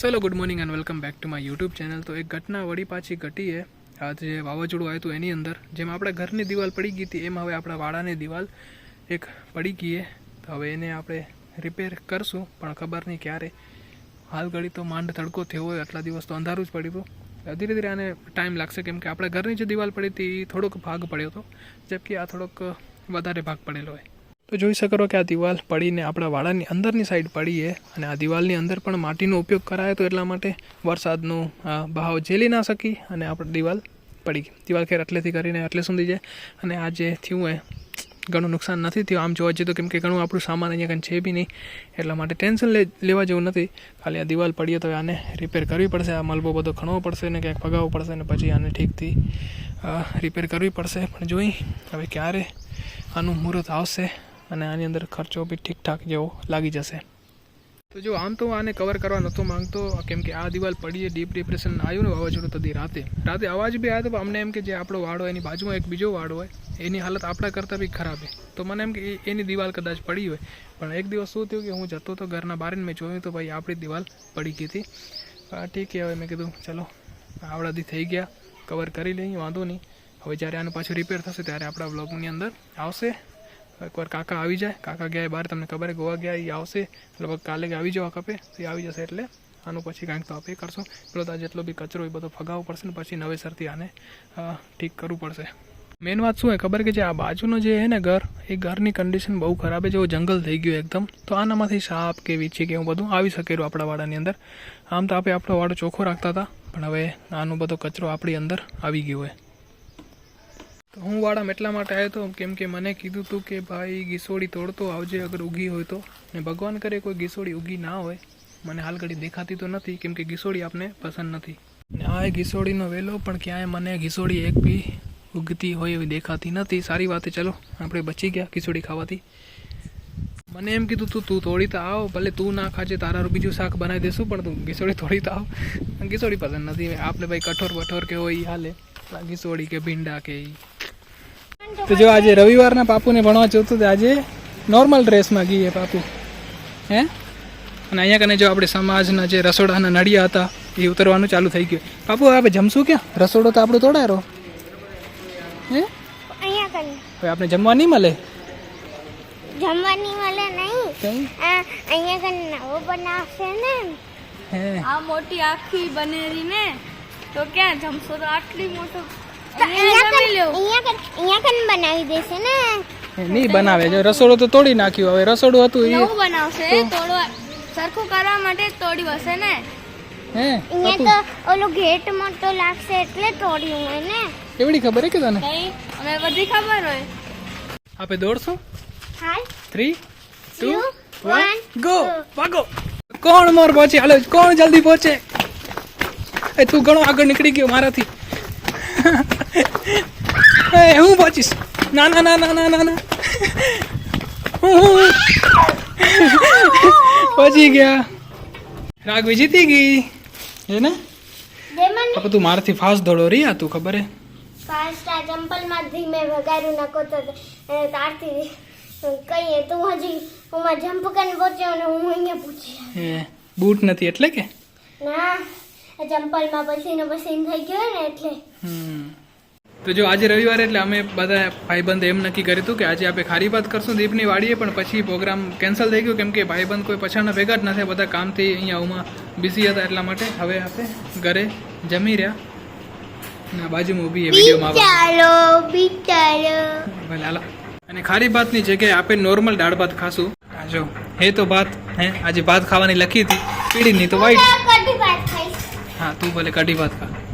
ચલો good morning and welcome back to my YouTube channel તો એક ઘટના વળી પાછી ઘટી આ આજે વાવાઝોડું આવ્યું હતું એની અંદર, જેમ આપણે ઘરની દિવાલ પડી ગઈ હતી, એમ હવે આપણા વાડાની દિવાલ એક પડી ગઈ છે. તો હવે એને આપણે રિપેર કરશું, પણ ખબર નહીં ક્યારે. હાલ ઘડી તો માંડ તડકો થયો હોય, આટલા દિવસ તો અંધારું જ પડ્યું હતું ધીરે ધીરે આને ટાઈમ લાગશે, કેમ કે આપણે ઘરની જે દિવાલ પડી હતી, એ થોડોક ભાગ પડ્યો હતો જબકે આ થોડોક વધારે ભાગ પડેલો હોય. તો જોઈ શકો કે આ દિવાલ પડીને આપણા વાડાની અંદરની સાઈડ પડી છે અને આ દિવાલની અંદર પણ માટીનો ઉપયોગ કરાયો હતો એટલા માટે વરસાદનો બહાવ ઝેલી ના શકી અને આપણે દિવાલ પડી ગઈ. દિવાલ ખેર એટલેથી કરીને એટલે સુધી જાય અને આ જે થયું એ ઘણું નુકસાન નથી થયું. આમ જોવા જઈએ તો કેમ કે ઘણું આપણું સામાન અહીંયા કંઈ છે બી નહીં, એટલા માટે ટેન્શન લે, લેવા જેવું નથી. ખાલી આ દિવાલ પડીએ તો આને રિપેર કરવી પડશે, આ મલબો બધો ખણવો પડશે ને ક્યાંક ભગાવવો પડશે ને પછી આને ઠીકથી રિપેર કરવી પડશે. પણ જોઈ હવે ક્યારે આનું મુહૂર્ત આવશે અને આની અંદર ખર્ચો બી ઠીકઠાક જેવો લાગી જશે. તો જો આમ તો આને કવર કરવા નહોતો માંગતો, કેમ કે આ દિવાલ પડીએ ડીપ ડિપ્રેશન આવ્યું ને વાવાઝોડું તદી રાતે. રાતે અવાજ બી આવ્યો તો અમને એમ કે જે આપણો વાડો એની બાજુમાં એક બીજો વાડો હોય, એની હાલત આપણા કરતાં બી ખરાબ છે. તો મને એમ કે એની દિવાલ કદાચ પડી હોય. પણ એક દિવસ શું થયું કે હું જતો હતો ઘરના બહાર મેં જોયું તો ભાઈ આપણી દિવાલ પડી ગઈ હતી. ઠીક હવે મેં કીધું, ચલો, આવડાથી થઈ ગયા કવર કરી લઈએ, વાંધો નહીં. હવે જ્યારે આનું પાછું રિપેર થશે ત્યારે આપણા બ્લોગની અંદર આવશે. એકવાર કાકા આવી જાય. કાકા ગયા બહાર તમને ખબર ગોવા ગયા એ આવશે. લગભગ કાલે આવી જવા કપે એ આવી જશે એટલે આનું પછી કાંઈક તો આપે કરશો. પેલો તો જેટલો બી કચરો એ બધો ફગાવવો પડશે ને પછી નવેસરથી આને ઠીક કરવું પડશે. મેન વાત શું હોય ખબર કે જે આ બાજુનો જે છે ને ઘર, એ ઘરની કન્ડિશન બહુ ખરાબ છે. જેવો જંગલ થઈ ગયું એકદમ, તો આનામાંથી સાપ કે વીછી કે એવું બધું આવી શકેલું આપણા વાડાની અંદર. આમ તો આપણે આપણો વાડો ચોખ્ખો રાખતા હતા, પણ હવે આનો બધો કચરો આપણી અંદર આવી ગયો હોય હું વાડામાં એટલા માટે આવ્યો હતો કેમ કે મને કીધું હતું કે ભાઈ ગીસોડી તોડતો આવજે અગર ઉગી હોય તો. ને ભગવાન કરે કોઈ ગીસોડી ઉગી ના હોય. મને હાલ ઘડી દેખાતી તો નથી, કેમ કે ગીસોડી આપને પસંદ નથી. ને આ ગીસોડીનો વેલો, પણ ક્યાંય મને ગીસોડી એક બી ઉગતી હોય એવી દેખાતી નથી. સારી વાત, ચલો, આપણે બચી ગયા ગીસોડી ખાવાથી. મને એમ કીધું તું તું તોડી તો આવ, ભલે તું ના ખાજે, તારા બીજું શાક બનાવી દેશું, પણ તું ઘીસોડી તોડી તો આવ. ઘીસોડી પસંદ નથી. આપણે ભાઈ કઠોર બઠોર કે હોય હાલે. ગીસોડી કે ભીંડા કે તો જો આજે રવિવારના પાપુને ભણવા જોતું તો આજે નોર્મલ ડ્રેસમાં ગઈએ પાપુ. હે? અને અહીંયા કને જો આપણે સમાજના જે રસોડાના નળિયા હતા એ ઉતરવાનું ચાલુ થઈ ગયું. પાપુ આપણે જમશું ક્યાં? રસોડો તો આપણો તોડાયો. હે? અહીંયા કને. હવે આપણે જમવા નહીં મળે? જમવાની મળે નહીં. અહીંયા કને નવો બનાવશે ને. હે. આ મોટી આખી બનેરી ને તો ક્યાં જમશો? તો આટલી મોટો અહીંયા કને અહીંયા કને અહીંયા કને બનાવી દેશે ને? નહીં બનાવે. જો રસોડો તો તોડી નાખ્યું. હવે રસોડું હતું એ બનાવશે તોડવા સરખું કરવા માટે તોડી હશે ને? હે અહીંયા તો ઓલું ગેટ મોટો લાગશે એટલે તોડ્યું હોય ને. એવડી ખબર હે કે તને? અમે બધી ખબર હોય. આપણે દોડશું? હાલ three two Two, one one, go ભાગો. કોણ મોર પહોંચે? હાલો કોણ જલ્દી પહોંચે? એ તું ઘણો આગળ નીકળી ગયો મારાથી. એ હું પહોંચીશ ના ના ના ના ના ના ના પહોંચી ગયા. રાઘવી જીતી ગઈ. હે ને? હવે તું મારાથી ફાસ્ટ દોડો રહી આ તું ખબર હે? ફાસ્ટ આ ચંપલમાં ધીમે વગાડ્યું નકો તો તારથી કહીએ તું હજી હું માં જમ્પ કરીને પહોંચ્યો અને હું અહીંયા પૂછી હે બૂટ નથી એટલે કે? ના. ચંપલમાં પસીનો પસીન થઈ ગયો ને એટલે. તો જો આજે રવિવારે એટલે અમે બધા ભાઈબંધ એમ નક્કી કર્યું હતું કે આજે આપણે ખારી ભાત કરશું દીપની વાડીએ પણ પછી પ્રોગ્રામ કેન્સલ થઈ ગયો કેમ કે ભાઈબંધ કોઈ પછાડના ભેગા જ નથી બધા કામથી અહીંયા ઉમાં બિઝી હતા એટલા માટે હવે આપણે ઘરે જમી રહ્યા. ના બાજુમાં ઊભી એ વિડીયોમાં ચાલો બિચારો ભલે હાલો. અને ખારી ભાતની જગ્યાએ આપણે નોર્મલ દાળ ભાત ખાશું. જો હે તો ભાત હે આજે ભાત ખાવાની લખી હતી. પીળી નહીં તો વ્હાઈટ કઢી तू ભલે કઢી ભાત ખા